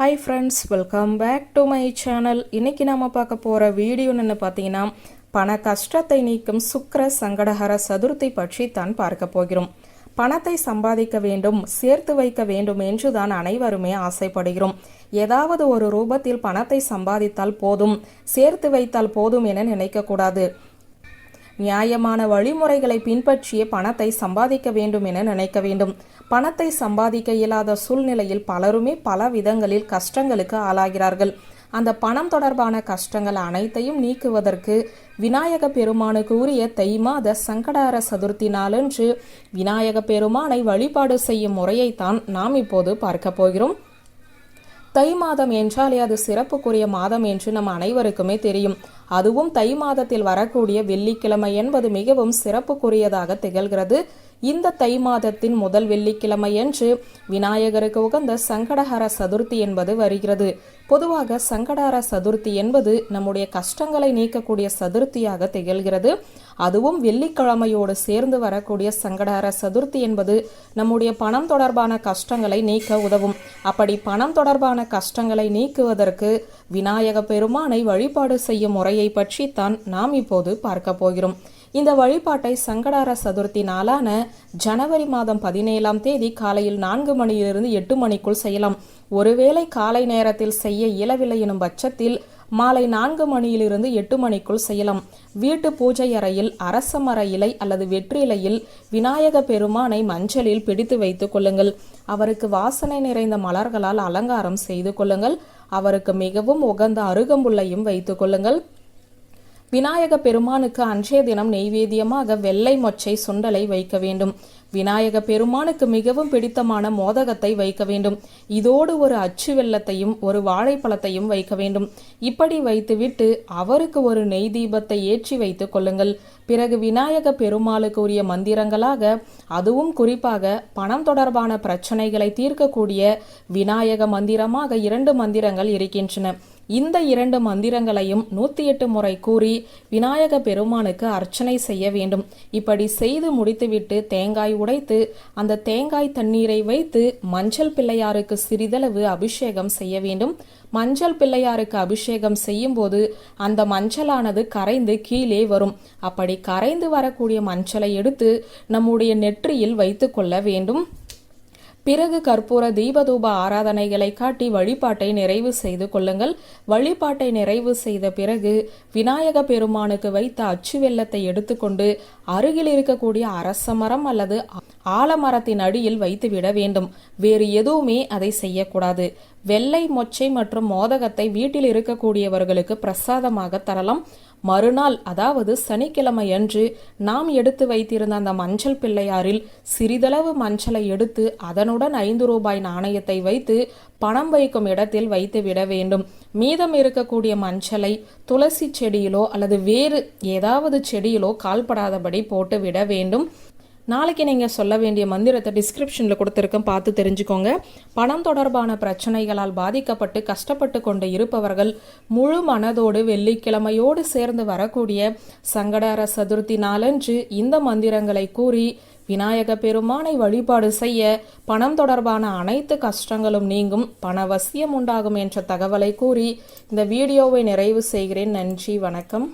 Hi friends welcome back to my channel இன்றைக்கி நாம் பார்க்க போகிற வீடியோன்னு பார்த்தீங்கன்னா பண கஷ்டத்தை நீக்கும் சுக்கர சங்கடஹர சதுர்த்தி பற்றி தான் பார்க்க போகிறோம். பணத்தை சம்பாதிக்க வேண்டும் சேர்த்து வைக்க வேண்டும் என்று தான் அனைவருமே ஆசைப்படுகிறோம். ஏதாவது ஒரு ரூபத்தில் பணத்தை சம்பாதித்தால் போதும் சேர்த்து வைத்தால் போதும் என நினைக்கக்கூடாது நியாயமான வழிமுறைகளை பின்பற்றியே பணத்தை சம்பாதிக்க வேண்டும் என நினைக்க வேண்டும். பணத்தை சம்பாதிக்க இயலாத சூழ்நிலையில் பலருமே பல விதங்களில் கஷ்டங்களுக்கு ஆளாகிறார்கள். அந்த பணம் தொடர்பான கஷ்டங்கள் அனைத்தையும் நீக்குவதற்கு விநாயக பெருமானுக்கு உரிய தை மாத சங்கடார சதுர்த்தி நாளன்று விநாயக பெருமானை வழிபாடு செய்யும் முறையைத்தான் நாம் இப்போது பார்க்க போகிறோம். தை மாதம் என்றாலே அது சிறப்புக்குரிய மாதம் என்று நம் அனைவருக்குமே தெரியும். அதுவும் தை மாதத்தில் வரக்கூடிய வெள்ளிக்கிழமை என்பது மிகவும் சிறப்புக்குரியதாக திகழ்கிறது. இந்த தை மாதத்தின் முதல் வெள்ளிக்கிழமை என்று விநாயகருக்கு உகந்த சங்கடஹர சதுர்த்தி என்பது வருகிறது. பொதுவாக சங்கடஹர சதுர்த்தி என்பது நம்முடைய கஷ்டங்களை நீக்கக்கூடிய சதுர்த்தியாக திகழ்கிறது. அதுவும் வெள்ளிக்கிழமையோடு சேர்ந்து வரக்கூடிய சங்கடஹர சதுர்த்தி என்பது நம்முடைய பணம் தொடர்பான கஷ்டங்களை நீக்க உதவும். அப்படி பணம் தொடர்பான கஷ்டங்களை நீக்குவதற்கு விநாயக பெருமானை வழிபாடு செய்யும் முறையை பற்றி பற்றித்தான் நாம் இப்போது பார்க்க போகிறோம். இந்த வழிபாட்டை சங்கடார சதுர்த்தி நாளான ஜனவரி மாதம் பதினேழாம் தேதி காலையில் நான்கு மணியிலிருந்து எட்டு மணிக்குள் செய்யலாம். ஒருவேளை காலை நேரத்தில் செய்ய இயலவில்லை எனும் பட்சத்தில் மாலை நான்கு மணியிலிருந்து எட்டு மணிக்குள் செய்யலாம். வீட்டு பூஜை அறையில் அரச மர இலை அல்லது வெற்றிலையில் விநாயக பெருமானை மஞ்சளில் பிடித்து வைத்துக் கொள்ளுங்கள். அவருக்கு வாசனை நிறைந்த மலர்களால் அலங்காரம் செய்து கொள்ளுங்கள். அவருக்கு மிகவும் உகந்த அருகம்புள்ளையும் வைத்துக் கொள்ளுங்கள். விநாயக பெருமானுக்கு அன்றைய தினம் நெய்வேத்தியமாக வெள்ளை மொச்சை சுண்டலை வைக்க வேண்டும். விநாயக பெருமானுக்கு மிகவும் பிடித்தமான மோதகத்தை வைக்க வேண்டும். இதோடு ஒரு அச்சு வெள்ளத்தையும் ஒரு வாழைப்பழத்தையும் வைக்க வேண்டும். இப்படி வைத்துவிட்டு அவருக்கு ஒரு நெய் தீபத்தை ஏற்றி வைத்துக் கொள்ளுங்கள். பிறகு விநாயக பெருமாளுக்கு உரிய மந்திரங்களாக அதுவும் குறிப்பாக பணம் தொடர்பான பிரச்சனைகளை தீர்க்கக்கூடிய விநாயக மந்திரமாக இரண்டு மந்திரங்கள் இருக்கின்றன. இந்த இரண்டு மந்திரங்களையும் நூத்தி எட்டு முறை கூறி விநாயக பெருமானுக்கு அர்ச்சனை செய்ய வேண்டும். இப்படி செய்து முடித்துவிட்டு தேங்காய் உடைத்து அந்த தேங்காய் தண்ணீரை வைத்து மஞ்சள் பிள்ளையாருக்கு சிறிதளவு அபிஷேகம் செய்ய வேண்டும். மஞ்சள் பிள்ளையாருக்கு அபிஷேகம் செய்யும் போது அந்த மஞ்சளானது கரைந்து கீழே வரும். அப்படி கரைந்து வரக்கூடிய மஞ்சளை எடுத்து நம்முடைய நெற்றியில் வைத்துக்கொள்ள வேண்டும். பிறகு கற்பூர தீபதூப ஆராதனைகளை காட்டி வழிபாட்டை நிறைவு செய்து கொள்ளுங்கள். வழிபாட்டை நிறைவு செய்த பிறகு விநாயக பெருமானுக்கு வைத்த அச்சு வெள்ளத்தை எடுத்துக்கொண்டு அருகில் இருக்கக்கூடிய அரச மரம் அல்லது ஆலமரத்தின் அடியில் வைத்துவிட வேண்டும். வேறு எதுவுமே அதை செய்யக்கூடாது. வெள்ளை மொச்சை மற்றும் மோதகத்தை வீட்டில் இருக்கக்கூடியவர்களுக்கு பிரசாதமாக தரலாம். மறுநாள் அதாவது சனிக்கிழமை அன்று நாம் எடுத்து வைத்திருந்த அந்த மஞ்சள் பிள்ளையாரில் சிறிதளவு மஞ்சளை எடுத்து அதனுடன் ஐந்து ரூபாய் நாணயத்தை வைத்து பணம் வைக்கும் இடத்தில் வைத்து விட வேண்டும். மீதம் இருக்கக்கூடிய மஞ்சளை துளசி செடியிலோ அல்லது வேறு ஏதாவது செடியிலோ கால்படாதபடி போட்டு விட வேண்டும். நாளைக்கு நீங்கள் சொல்ல வேண்டிய மந்திரத்தை டிஸ்கிரிப்ஷனில் கொடுத்துருக்கேன். பார்த்து தெரிஞ்சுக்கோங்க. பணம் தொடர்பான பிரச்சனைகளால் பாதிக்கப்பட்டு கஷ்டப்பட்டு கொண்டு இருப்பவர்கள் முழு மனதோடு வெள்ளிக்கிழமையோடு சேர்ந்து வரக்கூடிய சங்கடார சதுர்த்தி நாளன்று இந்த மந்திரங்களை கூறி விநாயக பெருமானை வழிபாடு செய்ய பணம் தொடர்பான அனைத்து கஷ்டங்களும் நீங்கும். பணவசியம் உண்டாகும் என்ற தகவலை கூறி இந்த வீடியோவை நிறைவு செய்கிறேன். நன்றி வணக்கம்.